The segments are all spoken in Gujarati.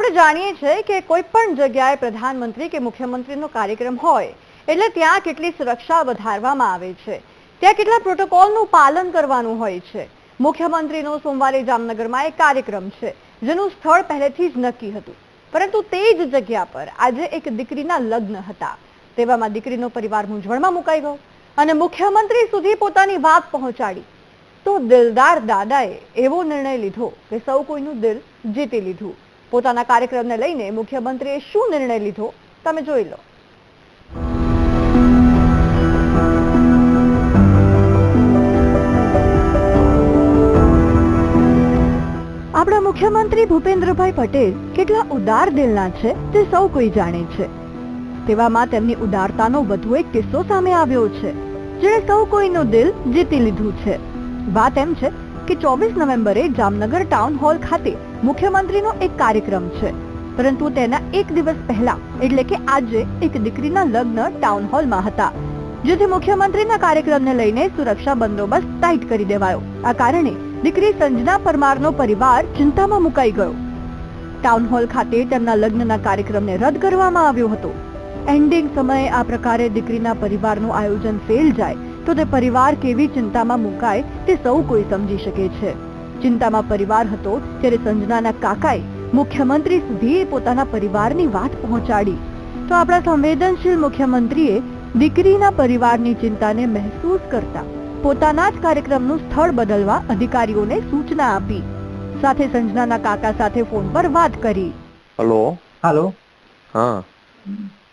આપણે જાણીએ છીએ કે કોઈ પણ જગ્યાએ પ્રધાનમંત્રી કે મુખ્યમંત્રીનો કાર્યક્રમ હોય, એટલે ત્યાં કેટલી સુરક્ષા વધારવામાં આવે છે. ત્યાં કેટલા પ્રોટોકોલનું પાલન કરવાનું હોય છે. મુખ્યમંત્રીનો સોમવારે જામનગરમાં એક કાર્યક્રમ છે, જેનું સ્થળ પહેલેથી જ નક્કી હતું. પરંતુ તે જ જગ્યા પર આજે એક દીકરીના લગ્ન હતા. તેવામાં દીકરીનો પરિવાર મૂંઝવણમાં મુકાઈ ગયો અને મુખ્યમંત્રી સુધી પોતાની વાત પહોંચાડી. તો દિલદાર દાદાએ એવો નિર્ણય લીધો કે સૌ કોઈનું દિલ જીતી લીધું. પોતાના કાર્યક્રમને લઈને મુખ્યમંત્રીએ શું નિર્ણય લીધો? તમે જોઈ લો. આપણા મુખ્યમંત્રી ભૂપેન્દ્રભાઈ પટેલ કેટલા ઉદાર દિલના છે તે સૌ કોઈ જાણે છે. તેવામાં તેમની ઉદારતાનો વધુ એક કિસ્સો સામે આવ્યો છે. જેણે સૌ કોઈનું દિલ જીતી લીધું છે. વાત એમ છે કે ચોવીસ નવેમ્બરે જામનગર ટાઉન હોલ ખાતે મુખ્યમંત્રીનો એક કાર્યક્રમ છે. પરંતુ તેના એક દિવસ પહેલા, એટલે કે આજે, એક દીકરીના લગ્ન ટાઉન હોલમાં હતા. જેથી મુખ્યમંત્રીના કાર્યક્રમને લઈને સુરક્ષા બંદોબસ્ત ટાઈટ કરી દેવાયો. આ કારણે દીકરી સંજના પરમારનો પરિવાર ચિંતામાં મુકાઈ ગયો. ટાઉન હોલ ખાતે તેમના લગ્નના કાર્યક્રમને રદ કરવામાં આવ્યો હતો. એન્ડિંગ સમયે આ પ્રકારે દીકરીના પરિવારનું આયોજન ફેલ જાય તો તે પરિવાર કેવી ચિંતામાં મુકાય તે સૌ કોઈ સમજી શકે છે. ચિંતામાં પરિવાર હતો ત્યારે સંજનાના કાકાએ મુખ્યમંત્રી સુધી પોતાના પરિવારની વાત પહોંચાડી. તો આપણા સંવેદનશીલ મુખ્યમંત્રીએ દીકરીના પરિવારની ચિંતાને મહેસૂસ કરતા પોતાના જ કાર્યક્રમનું સ્થળ બદલવા અધિકારીઓને સૂચના આપી. સાથે સંજનાના કાકા સાથે ફોન પર વાત કરી. હલો. હાલો. હા.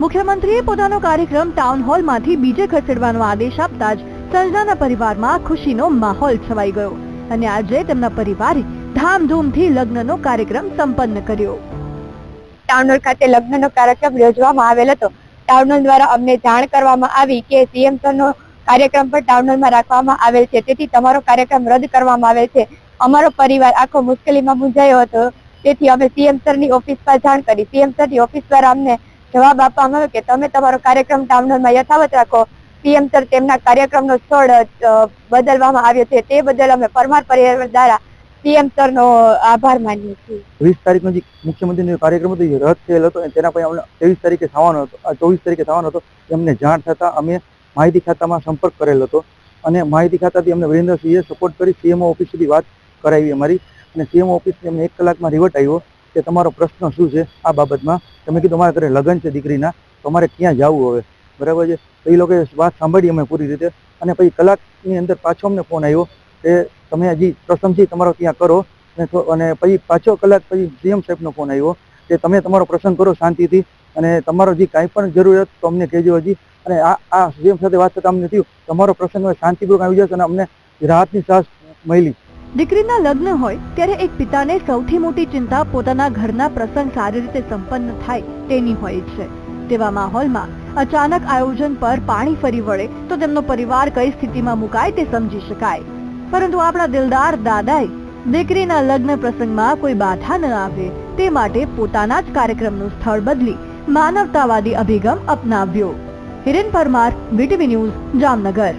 મુખ્યમંત્રીએ પોતાનો કાર્યક્રમ ટાઉન હોલમાંથી બીજે ખસેડવાનો આદેશ આપતા જ સંજનાના પરિવારમાં ખુશીનો માહોલ છવાઈ ગયો અને આજે તેમના પરિવારે ધામધૂમથી લગ્નનો કાર્યક્રમ સંપન્ન કર્યો. ટાઉન હોલ ખાતે લગ્નનો કાર્યક્રમ યોજવામાં આવેલ હતો. ટાઉન હોલ દ્વારા અમને જાણ કરવામાં આવી કે સીએમ નો કાર્યક્રમ પણ ટાઉન હોલમાં રાખવામાં આવેલ છે. તેથી તમારો કાર્યક્રમ રદ કરવામાં આવેલ છે. અમારો પરિવાર આખો મુશ્કેલીમાં મૂંઝાયો હતો. તેથી અમે સીએમની ઓફિસ પર જાણ કરી. સીએમ સરની ઓફિસ દ્વારા અમને જવાબ આપવામાં આવ્યો કે તમે તમારો કાર્યક્રમ ટાઉન યથાવત રાખો. પીએમ સર તેમના કાર્યક્રમનો સ્થળ બદલવામાં આવ્યો છે. તે બદલ અમે પરમાર પરિવાર દ્વારા પીએમ સર નો આભાર માનીએ છીએ. વીસ તારીખનો જે મુખ્યમંત્રીનો કાર્યક્રમ હતો, એ રદ થયેલ હતો તેના પછી અમને ત્રેવીસ તારીખે થવાનો હતો. ચોવીસ તારીખે થવાનો હતો. એમને જાણ થતા અમે માહિતી ખાતામાં સંપર્ક કરેલ હતો અને માહિતી ખાતાથી અમને વિરેન્દ્રસિંહે સપોર્ટ કરી સીએમઓ ઓફિસ સુધી વાત કરાવી અમારી અને સીએમઓ ઓફિસથી અમને એક કલાકમાં રિવર્ટ આવ્યો. કે તમારો પ્રશ્ન શું છે આ બાબતમાં? તમે કીધું અમારા ઘરે લગ્ન છે દીકરીના, તો અમારે ક્યાં જવું હવે? બરાબર છે? તો એ લોકોએ વાત સાંભળી અમે પૂરી રીતે. અને પછી કલાકની અંદર પાછો અમને ફોન આવ્યો કે તમે હજી પ્રસંગ છે તમારો ત્યાં કરો. અને પછી પાછો કલાક પછી સીએમ સાહેબનો ફોન આવ્યો કે તમે તમારો પ્રસંગ કરો શાંતિથી. અને તમારો જે કાંઈ પણ જરૂરિયાત તો અમને કહેજો હજી. અને આ આ સીએમ સાથે વાત થતાં અમને થયું, તમારો પ્રસંગ શાંતિપૂર્વક આવી જશે અને અમને રાહતની સાસ મળી. દીકરીના લગ્ન હોય ત્યારે એક પિતાને સૌથી મોટી ચિંતા પોતાના ઘરના પ્રસંગ સારી રીતે સંપન્ન થાય તેની હોય છે. તેવા માહોલમાં અચાનક આયોજન પર પાણી ફરી વળે તો તેમનો પરિવાર કઈ સ્થિતિમાં મુકાય તે સમજી શકાય. પરંતુ આપણા દિલદાર દાદાએ દીકરીના લગ્ન પ્રસંગમાં કોઈ બાધા ન આવે તે માટે પોતાના જ કાર્યક્રમનું સ્થળ બદલી માનવતાવાદી અભિગમ અપનાવ્યો. Hiren Parmar, VTV news Jamnagar.